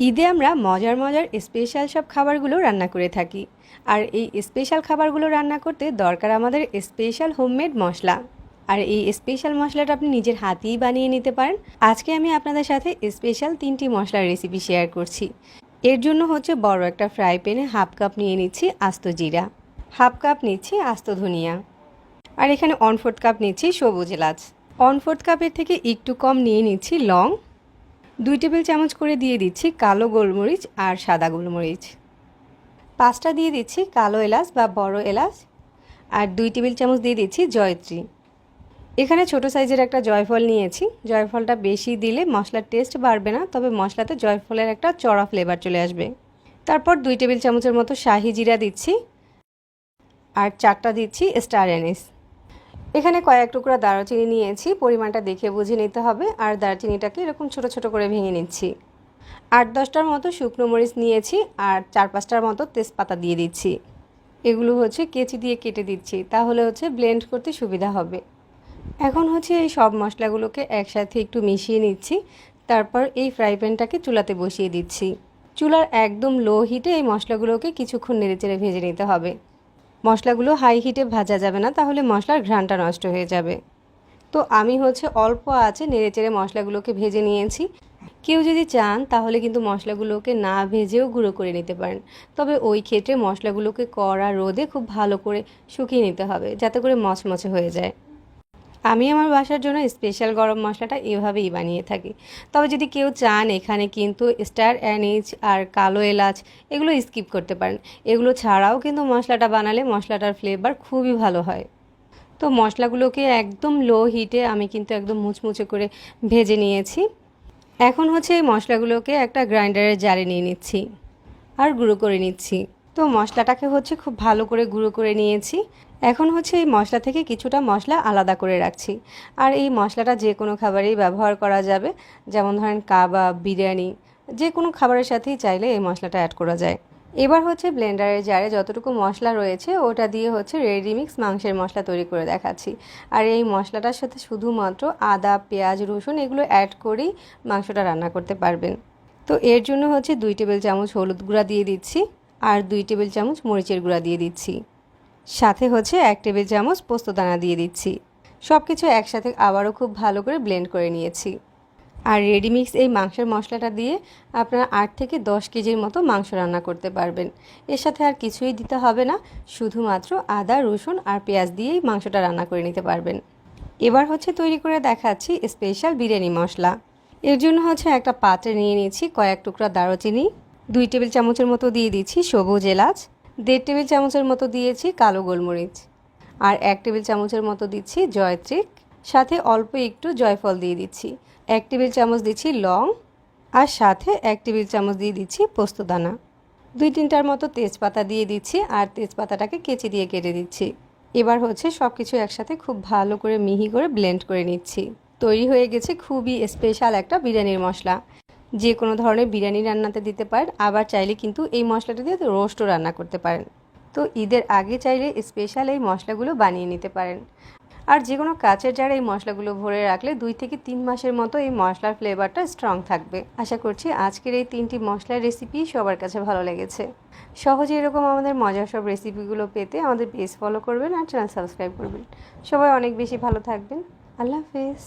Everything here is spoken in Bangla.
ঈদে আমরা মজার মজার স্পেশাল সব খাবারগুলো রান্না করে থাকি। আর এই স্পেশাল খাবারগুলো রান্না করতে দরকার আমাদের স্পেশাল হোমমেড মশলা। আর এই স্পেশাল মশলাটা আপনি নিজের হাতেই বানিয়ে নিতে পারেন। আজকে আমি আপনাদের সাথে স্পেশাল তিনটি মশলার রেসিপি শেয়ার করছি। এর জন্য হচ্ছে বড় একটা ফ্রাই প্যানে হাফ কাপ নিয়ে নিচ্ছি আস্ত জিরা। হাফ কাপ নিচ্ছি আস্ত ধনিয়া। আর এখানে ওয়ান ফোর্থ কাপ নিচ্ছি সবুজ এলাচ। ওয়ান ফোর্থ কাপের থেকে একটু কম নিয়ে নিচ্ছি লং। দুই টেবিল চামচ করে দিয়ে দিচ্ছি কালো গোলমরিচ আর সাদা গোলমরিচ। পাঁচটা দিয়ে দিচ্ছি কালো এলাচ বা বড় এলাচ আর দুই টেবিল চামচ দিয়ে দিচ্ছি জয়ত্রী। এখানে ছোট সাইজের একটা জয়ফল নিয়েছি। জয়ফলটা বেশি দিলে মশলার টেস্ট বাড়বে না, তবে মশলাতে জয়ফলের একটা চড়া ফ্লেভার চলে আসবে। তারপর দুই টেবিল চামচের মতো শাহি জিরা দিচ্ছি আর চারটা দিচ্ছি স্টার অ্যানিস এখানে কয়েক টুকরা দারচিনি নিয়েছি, পরিমাণটা দেখে বুঝে নিতে হবে, আর দারচিনিটাকে এরকম ছোট ছোট করে ভেঙে নিচ্ছি। আট দশটার মতো শুকনো মরিচ নিয়েছি, আর চার পাঁচটার মতো তেজপাতা দিয়ে দিচ্ছি। এগুলো হচ্ছে কেচি দিয়ে কেটে দিচ্ছি, তাহলে হচ্ছে ব্লেন্ড করতে সুবিধা হবে। এখন হচ্ছে এই সব মশলাগুলোকে একসাথে একটু মিশিয়ে নিচ্ছি, তারপর এই ফ্রাই প্যানটাকে চুলাতে বসিয়ে দিচ্ছি। চুলার একদম লো হিটে এই মশলাগুলোকে কিছুক্ষণ নেড়েচেড়ে ভেজে নিতে হবে। মশলাগুলো হাই হিটে ভাজা যাবে না, তাহলে মশলার ঘ্রাণটা নষ্ট হয়ে যাবে। তো আমি হচ্ছে অল্প আছে নেড়ে চেড়ে মশলাগুলোকে ভেজে নিয়েছি। কেউ যদি চান, তাহলে কিন্তু মশলাগুলোকে না ভেজেও গুঁড়ো করে নিতে পারেন। তবে ওই ক্ষেত্রে মশলাগুলোকে কড়া রোদে খুব ভালো করে শুকিয়ে নিতে হবে, যাতে করে মচমচে হয়ে যায়। আমি আমার বাসার জন্য স্পেশাল গরম মশলাটা এভাবেই বানিয়ে থাকি। তবে যদি কেউ চান এখানে কিন্তু স্টার অ্যানিজ আর কালো এলাচ এগুলো স্কিপ করতে পারেন। এগুলো ছাড়াও কিন্তু মশলাটা বানালে মশলাটার ফ্লেভার খুবই ভালো হয়। তো মশলাগুলোকে একদম লো হিটে আমি কিন্তু একদম মুচমুচে করে ভেজে নিয়েছি। এখন হচ্ছে এই মশলাগুলোকে একটা গ্রাইন্ডারের জারে নিয়ে নিচ্ছি আর গুঁড়ো করে নিচ্ছি। তো মশলাটাকে হচ্ছে খুব ভালো করে গুঁড়ো করে নিয়েছি। এখন হচ্ছে এই মশলা থেকে কিছুটা মশলা আলাদা করে রাখছি। আর এই মশলাটা যে কোনো খাবারেই ব্যবহার করা যাবে। যেমন ধরেন কাবাব, বিরিয়ানি, যে কোনো খাবারের সাথেই চাইলে এই মশলাটা অ্যাড করা যায়। এবার হচ্ছে ব্লেন্ডারের জারে যতটুকু মশলা রয়েছে, ওটা দিয়ে হচ্ছে রেডি মিক্স মাংসের মশলা তৈরি করে দেখাচ্ছি। আর এই মশলাটার সাথে শুধুমাত্র আদা, পেঁয়াজ, রসুন এগুলো অ্যাড করেই মাংসটা রান্না করতে পারবেন। তো এর জন্য হচ্ছে দুই টেবিল চামচ হলুদ গুঁড়া দিয়ে দিচ্ছি। আর দুই টেবিল চামচ মরিচের গুঁড়া দিয়ে দিচ্ছি। সাথে হচ্ছে এক টেবিল চামচ পোস্তদানা দিয়ে দিচ্ছি। সব কিছু একসাথে আবারও খুব ভালো করে ব্লেন্ড করে নিয়েছি। আর রেডিমিক্স এই মাংসের মশলাটা দিয়ে আপনারা আট থেকে দশ কেজির মতো মাংস রান্না করতে পারবেন। এর সাথে আর কিছুই দিতে হবে না, শুধুমাত্র আদা, রসুন আর পেঁয়াজ দিয়েই মাংসটা রান্না করে নিতে পারবেন। এবার হচ্ছে তৈরি করে দেখাচ্ছি স্পেশাল বিরিয়ানি মশলা। এর জন্য হচ্ছে একটা পাত্রে নিয়ে নিয়েছি কয়েক টুকরা দারুচিনি দুই টেবিল চামচের মতো দিয়ে দিচ্ছি সবুজ এলাচ, দেড় টেবিল চামচের মতো দিয়েছি কালো গোলমরিচ, আর এক টেবিল চামচের মতো দিচ্ছি জয়ত্রিক, সাথে অল্প একটু জয়ফল দিয়ে দিচ্ছি। এক টেবিল চামচ দিচ্ছি লং, আর সাথে এক টেবিল চামচ দিয়ে দিচ্ছি পোস্তদানা দুই তিনটার মতো তেজপাতা দিয়ে দিচ্ছি, আর তেজপাতাটাকে কেচি দিয়ে কেটে দিচ্ছি। এবার হচ্ছে সব কিছু একসাথে খুব ভালো করে মিহি করে ব্লেন্ড করে নিচ্ছি। তৈরি হয়ে গেছে খুবই স্পেশাল একটা বিরিয়ানির মশলা। যে কোনো ধরনের বিরিয়ানি রান্নাতে দিতে পারেন, আবার চাইলে কিন্তু এই মশলাটা দিয়ে রোস্টও রান্না করতে পারেন। তো ঈদের আগে চাইলে স্পেশাল এই মশলাগুলো বানিয়ে নিতে পারেন। আর যে কোনো কাচের জারে এই মশলাগুলো ভরে রাখলে দুই থেকে তিন মাসের মতো এই মশলার ফ্লেভারটা স্ট্রং থাকবে। আশা করছি আজকের এই তিনটি মশলার রেসিপি সবার কাছে ভালো লেগেছে। সহজে এরকম আমাদের মজার সব রেসিপিগুলো পেতে আমাদের পেজ ফলো করবেন আর চ্যানেল সাবস্ক্রাইব করবেন। সবাই অনেক বেশি ভালো থাকবেন। আল্লাহ হাফেজ।